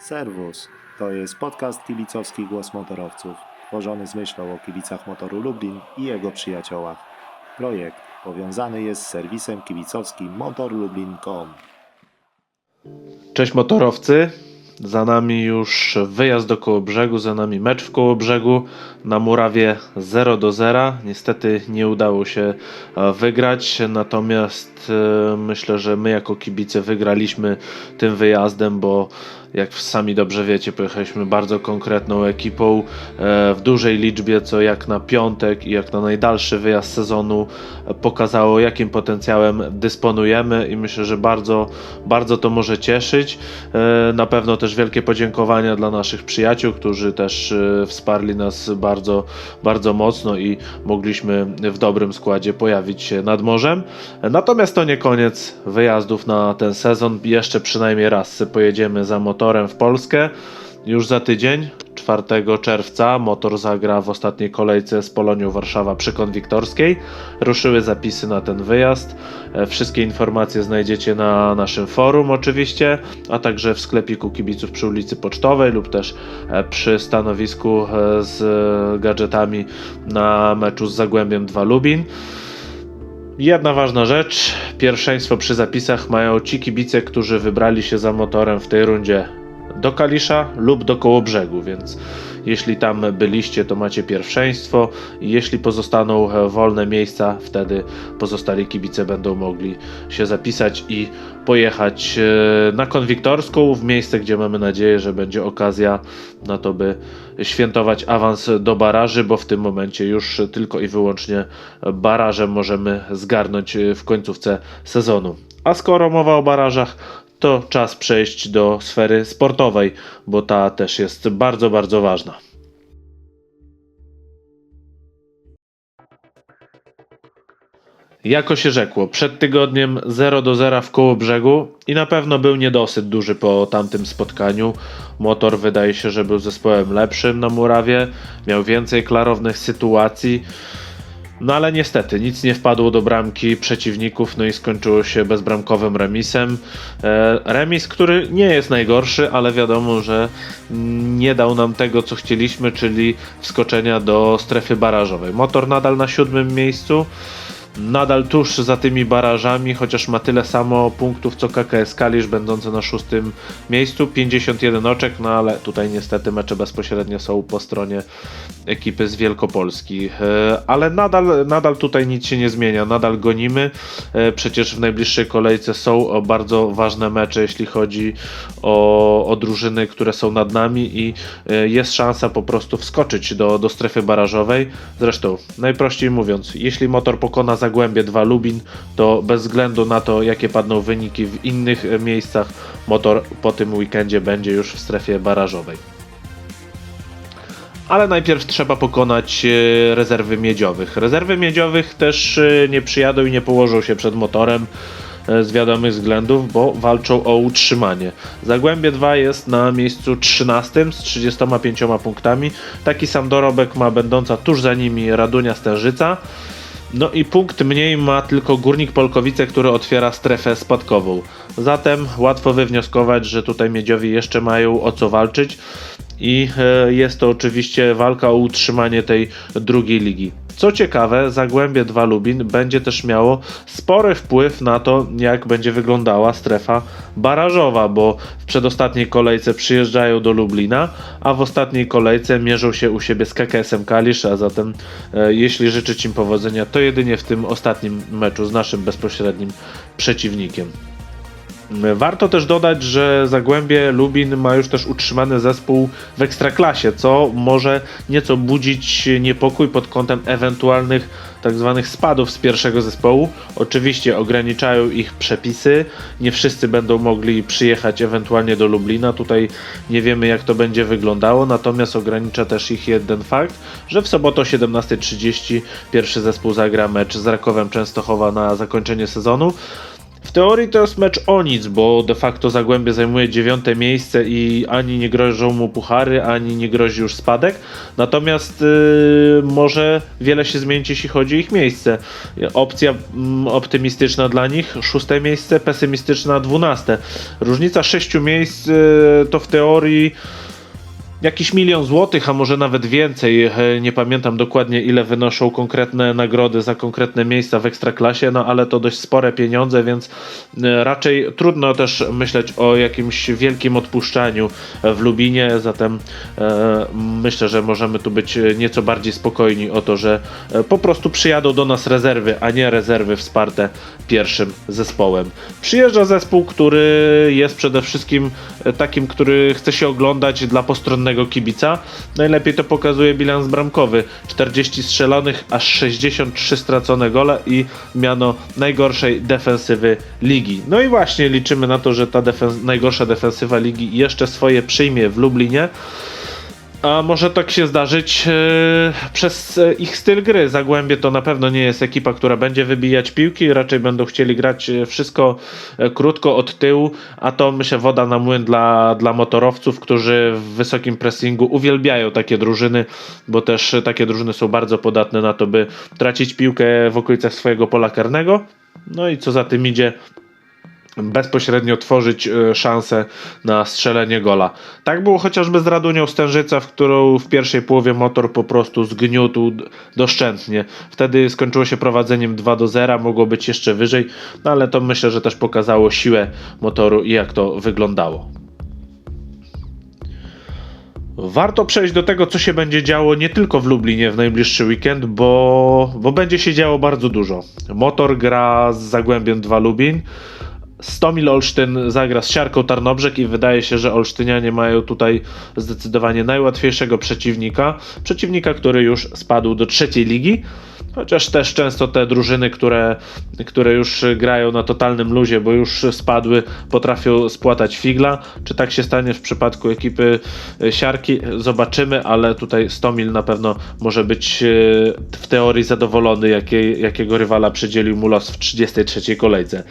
Serwus. To jest podcast kibicowski Głos Motorowców, tworzony z myślą o kibicach motoru Lublin i jego przyjaciołach. Projekt powiązany jest z serwisem kibicowskim motorlublin.com. Cześć motorowcy. Za nami już wyjazd do Kołobrzegu, za nami mecz w Kołobrzegu na murawie 0 do 0. Niestety nie udało się e, wygrać, natomiast e, myślę, że my jako kibice wygraliśmy tym wyjazdem, bo jak sami dobrze wiecie, pojechaliśmy bardzo konkretną ekipą e, w dużej liczbie, co jak na piątek i jak na najdalszy wyjazd sezonu e, pokazało, jakim potencjałem dysponujemy i myślę, że bardzo, bardzo to może cieszyć. E, Na pewno też wielkie podziękowania dla naszych przyjaciół, którzy też wsparli nas bardzo, bardzo mocno i mogliśmy w dobrym składzie pojawić się nad morzem. Natomiast to nie koniec wyjazdów na ten sezon. Jeszcze przynajmniej raz pojedziemy za motorem w Polskę. Już za tydzień, 4 czerwca, motor zagra w ostatniej kolejce z Polonią Warszawa przy Konwiktorskiej. Ruszyły zapisy na ten wyjazd. E, Wszystkie informacje znajdziecie na naszym forum oczywiście, a także w sklepiku kibiców przy ulicy Pocztowej lub też e, przy stanowisku e, z gadżetami na meczu z Zagłębiem 2 Lubin. Jedna ważna rzecz. Pierwszeństwo przy zapisach mają ci kibice, którzy wybrali się za motorem w tej rundzie do Kalisza lub do Kołobrzegu, więc jeśli tam byliście, to macie pierwszeństwo. Jeśli pozostaną e, wolne miejsca, wtedy pozostali kibice będą mogli się zapisać i pojechać e, na Konwiktorską, w miejsce, gdzie mamy nadzieję, że będzie okazja na to, by świętować awans do baraży, bo w tym momencie już tylko i wyłącznie barażem możemy zgarnąć e, w końcówce sezonu. A skoro mowa o barażach, to czas przejść do sfery sportowej, bo ta też jest bardzo, bardzo ważna. Jako się rzekło, przed tygodniem 0 do 0 w koło brzegu i na pewno był niedosyt duży po tamtym spotkaniu. Motor wydaje się, że był zespołem lepszym na murawie, miał więcej klarownych sytuacji. No ale niestety nic nie wpadło do bramki przeciwników, no i skończyło się bezbramkowym remisem. E, remis, który nie jest najgorszy, ale wiadomo, że nie dał nam tego, co chcieliśmy, czyli wskoczenia do strefy barażowej. Motor nadal na siódmym miejscu. Nadal tuż za tymi barażami, chociaż ma tyle samo punktów co KKS Kalisz, będący na szóstym miejscu, 51 oczek, no ale tutaj niestety mecze bezpośrednio są po stronie ekipy z Wielkopolski. E, Ale nadal, nadal tutaj nic się nie zmienia, nadal gonimy. E, Przecież w najbliższej kolejce są bardzo ważne mecze, jeśli chodzi o, o drużyny, które są nad nami i e, jest szansa po prostu wskoczyć do, do strefy barażowej. Zresztą, najprościej mówiąc, jeśli motor pokona Zagłębie 2 Lubin, to bez względu na to, jakie padną wyniki w innych e, miejscach, motor po tym weekendzie będzie już w strefie barażowej. Ale najpierw trzeba pokonać e, rezerwy miedziowych. Rezerwy miedziowych też e, nie przyjadą i nie położą się przed motorem z wiadomych względów, bo walczą o utrzymanie. Zagłębie 2 jest na miejscu 13 z 35 punktami. Taki sam dorobek ma będąca tuż za nimi Radunia Stężyca. No i punkt mniej ma tylko Górnik Polkowice, który otwiera strefę spadkową. Zatem łatwo wywnioskować, że tutaj miedziowi jeszcze mają o co walczyć i e, jest to oczywiście walka o utrzymanie tej drugiej ligi. Co ciekawe, Zagłębie 2 Lubin będzie też miało spory wpływ na to, jak będzie wyglądała strefa barażowa, bo w przedostatniej kolejce przyjeżdżają do Lublina, a w ostatniej kolejce mierzą się u siebie z KKS-em Kalisz, a zatem e, jeśli życzyć im powodzenia, to jedynie w tym ostatnim meczu z naszym bezpośrednim przeciwnikiem. Warto też dodać, że Zagłębie Lubin ma już też utrzymany zespół w ekstraklasie, co może nieco budzić niepokój pod kątem ewentualnych tak zwanych spadów z pierwszego zespołu. Oczywiście ograniczają ich przepisy, nie wszyscy będą mogli przyjechać ewentualnie do Lublina. Tutaj nie wiemy jak to będzie wyglądało, natomiast ogranicza też ich jeden fakt, że w sobotę o 17.30 pierwszy zespół zagra mecz z Rakowem Częstochowa na zakończenie sezonu. W teorii to jest mecz o nic, bo de facto Zagłębie zajmuje dziewiąte miejsce i ani nie grożą mu puchary, ani nie grozi już spadek. Natomiast yy, może wiele się zmienić, jeśli chodzi o ich miejsce. Opcja mm, optymistyczna dla nich, szóste miejsce, pesymistyczna, dwunaste. Różnica sześciu miejsc yy, to w teorii jakiś milion złotych, a może nawet więcej. E, Nie pamiętam dokładnie, ile wynoszą konkretne nagrody za konkretne miejsca w ekstraklasie, no ale to dość spore pieniądze, więc e, raczej trudno też myśleć o jakimś wielkim odpuszczaniu w Lubinie. Zatem e, myślę, że możemy tu być nieco bardziej spokojni o to, że e, po prostu przyjadą do nas rezerwy, a nie rezerwy wsparte pierwszym zespołem. Przyjeżdża zespół, który jest przede wszystkim e, takim, który chce się oglądać dla postronnego kibica. Najlepiej to pokazuje bilans bramkowy. 40 strzelonych, aż 63 stracone gole i miano najgorszej defensywy ligi. No i właśnie liczymy na to, że ta najgorsza defensywa ligi jeszcze swoje przyjmie w Lublinie. A może tak się zdarzyć e, przez e, ich styl gry. Zagłębie to na pewno nie jest ekipa, która będzie wybijać piłki, raczej będą chcieli grać e, wszystko krótko od tyłu, a to myślę woda na młyn dla, dla motorowców, którzy w wysokim pressingu uwielbiają takie drużyny, bo też takie drużyny są bardzo podatne na to, by tracić piłkę w okolicach swojego pola karnego. No i co za tym idzie, bezpośrednio tworzyć e, szansę na strzelenie gola. Tak było chociażby z Radunią Stężyca, w którą w pierwszej połowie motor po prostu zgniótł doszczętnie. Wtedy skończyło się prowadzeniem 2 do 0, mogło być jeszcze wyżej, no ale to myślę, że też pokazało siłę motoru i jak to wyglądało. Warto przejść do tego, co się będzie działo nie tylko w Lublinie w najbliższy weekend, bo, bo będzie się działo bardzo dużo. Motor gra z Zagłębiem 2 Lubin. Stomil Olsztyn zagra z Siarką Tarnobrzeg i wydaje się, że Olsztynianie mają tutaj zdecydowanie najłatwiejszego przeciwnika. Przeciwnika, który już spadł do trzeciej ligi. Chociaż też często te drużyny, które, które już grają na totalnym luzie, bo już spadły, potrafią spłatać figla. Czy tak się stanie w przypadku ekipy e, Siarki? Zobaczymy, ale tutaj Stomil na pewno może być e, w teorii zadowolony, jakiej, jakiego rywala przydzielił mu los w 33 kolejce.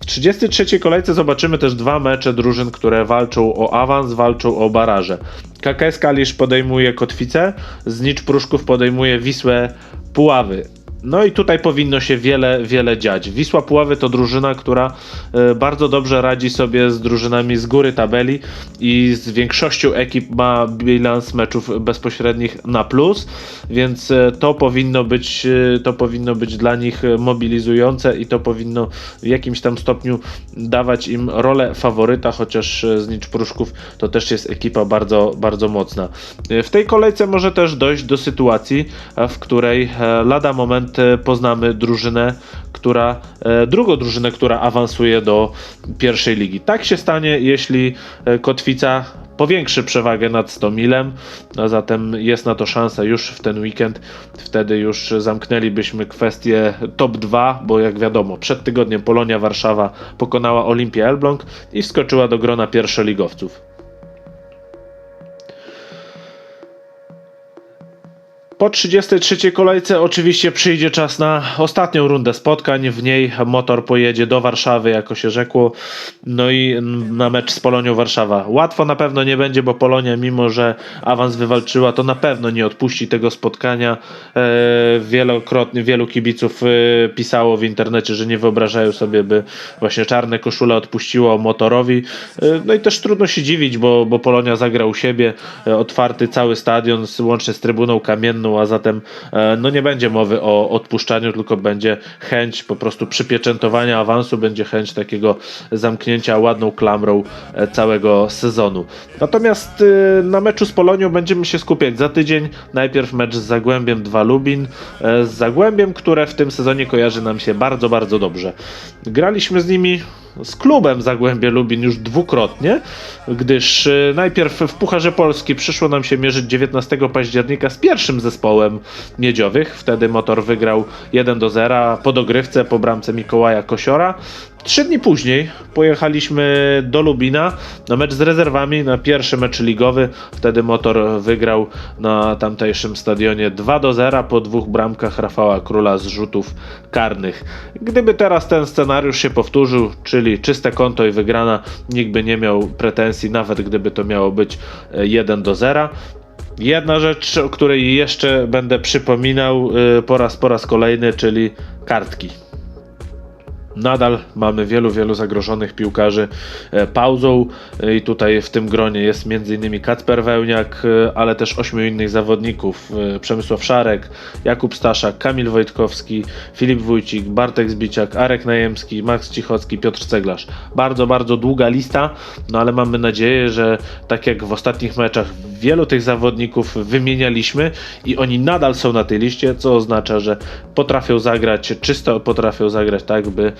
W 33 kolejce zobaczymy też dwa mecze drużyn, które walczą o awans, walczą o baraże. KKS Kalisz podejmuje Kotwicę, Znicz Pruszków podejmuje Wisłę Puławy. No i tutaj powinno się wiele, wiele dziać. Wisła Puławy to drużyna, która e, bardzo dobrze radzi sobie z drużynami z góry tabeli i z większością ekip ma bilans meczów bezpośrednich na plus, więc e, to powinno być, e, to powinno być dla nich mobilizujące i to powinno w jakimś tam stopniu dawać im rolę faworyta, chociaż e, Znicz Pruszków to też jest ekipa bardzo, bardzo mocna. W tej kolejce może też dojść do sytuacji, w której lada moment poznamy drużynę, która, e, drugą drużynę, która awansuje do pierwszej ligi. Tak się stanie, jeśli e, Kotwica powiększy przewagę nad 100 milem, a zatem jest na to szansa już w ten weekend. Wtedy już zamknęlibyśmy kwestię top 2, bo jak wiadomo, przed tygodniem Polonia Warszawa pokonała Olimpia Elbląg i wskoczyła do grona pierwszoligowców. Po 33 kolejce oczywiście przyjdzie czas na ostatnią rundę spotkań. W niej motor pojedzie do Warszawy, jako się rzekło. No i na mecz z Polonią Warszawa. Łatwo na pewno nie będzie, bo Polonia, mimo że awans wywalczyła, to na pewno nie odpuści tego spotkania. E, wielokrotnie wielu kibiców e, pisało w internecie, że nie wyobrażają sobie, by właśnie czarne koszule odpuściło motorowi. E, no i też trudno się dziwić, bo, bo Polonia zagra u siebie. Otwarty cały stadion, łącznie z trybuną kamienną, a zatem e, no nie będzie mowy o odpuszczaniu, tylko będzie chęć po prostu przypieczętowania awansu, będzie chęć takiego zamknięcia ładną klamrą e, całego sezonu. Natomiast e, na meczu z Polonią będziemy się skupiać za tydzień. Najpierw mecz z Zagłębiem 2 Lubin, z Zagłębiem, które w tym sezonie kojarzy nam się bardzo, bardzo dobrze. Graliśmy z nimi z klubem Zagłębie Lubin już dwukrotnie, gdyż najpierw w Pucharze Polski przyszło nam się mierzyć 19 października z pierwszym zespołem zespołem Miedziowych. Wtedy motor wygrał 1 do 0 po dogrywce po bramce Mikołaja Kosiora. Trzy dni później pojechaliśmy do Lubina na mecz z rezerwami, na pierwszy mecz ligowy. Wtedy motor wygrał na tamtejszym stadionie 2 do 0 po dwóch bramkach Rafała Króla z rzutów karnych. Gdyby teraz ten scenariusz się powtórzył, czyli czyste konto i wygrana, nikt by nie miał pretensji, nawet gdyby to miało być e, 1 do 0. Jedna rzecz, o której jeszcze będę przypominał y, po raz po raz kolejny, czyli kartki. Nadal mamy wielu, wielu zagrożonych piłkarzy e, pauzą e, i tutaj w tym gronie jest m.in. Kacper Wełniak, e, ale też ośmiu innych zawodników. Przemysław Szarek, Jakub Staszak, Kamil Wojtkowski, Filip Wójcik, Bartek Zbiciak, Arek Najemski, Max Cichocki, Piotr Ceglarz. Bardzo, bardzo długa lista, no ale mamy nadzieję, że tak jak w ostatnich meczach wielu tych zawodników wymienialiśmy i oni nadal są na tej liście, co oznacza, że potrafią zagrać czysto, potrafią zagrać tak, by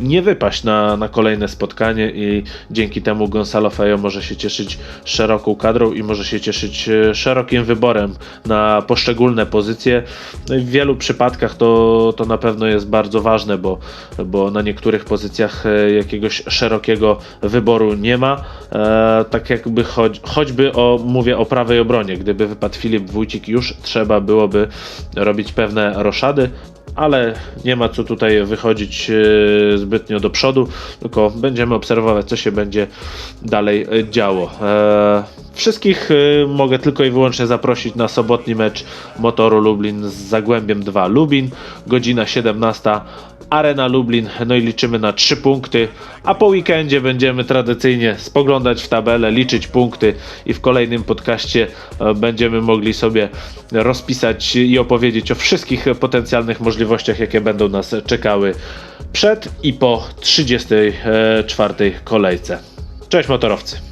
nie wypaść na, na kolejne spotkanie i dzięki temu Gonzalo Fejo może się cieszyć szeroką kadrą i może się cieszyć e, szerokim wyborem na poszczególne pozycje. No w wielu przypadkach to, to na pewno jest bardzo ważne, bo, bo na niektórych pozycjach e, jakiegoś szerokiego wyboru nie ma. E, tak jakby choć, choćby o, mówię o prawej obronie, gdyby wypadł Filip Wójcik już trzeba byłoby robić pewne roszady, ale nie ma co tutaj wychodzić e, zbytnio do przodu, tylko będziemy obserwować, co się będzie dalej e, działo. E, Wszystkich e, mogę tylko i wyłącznie zaprosić na sobotni mecz Motoru Lublin z Zagłębiem 2 Lubin, godzina 17. Arena Lublin, no i liczymy na 3 punkty, a po weekendzie będziemy tradycyjnie spoglądać w tabelę, liczyć punkty i w kolejnym podcaście e, będziemy mogli sobie rozpisać i opowiedzieć o wszystkich potencjalnych możliwościach, jakie będą nas czekały przed i po 34 kolejce. Cześć motorowcy!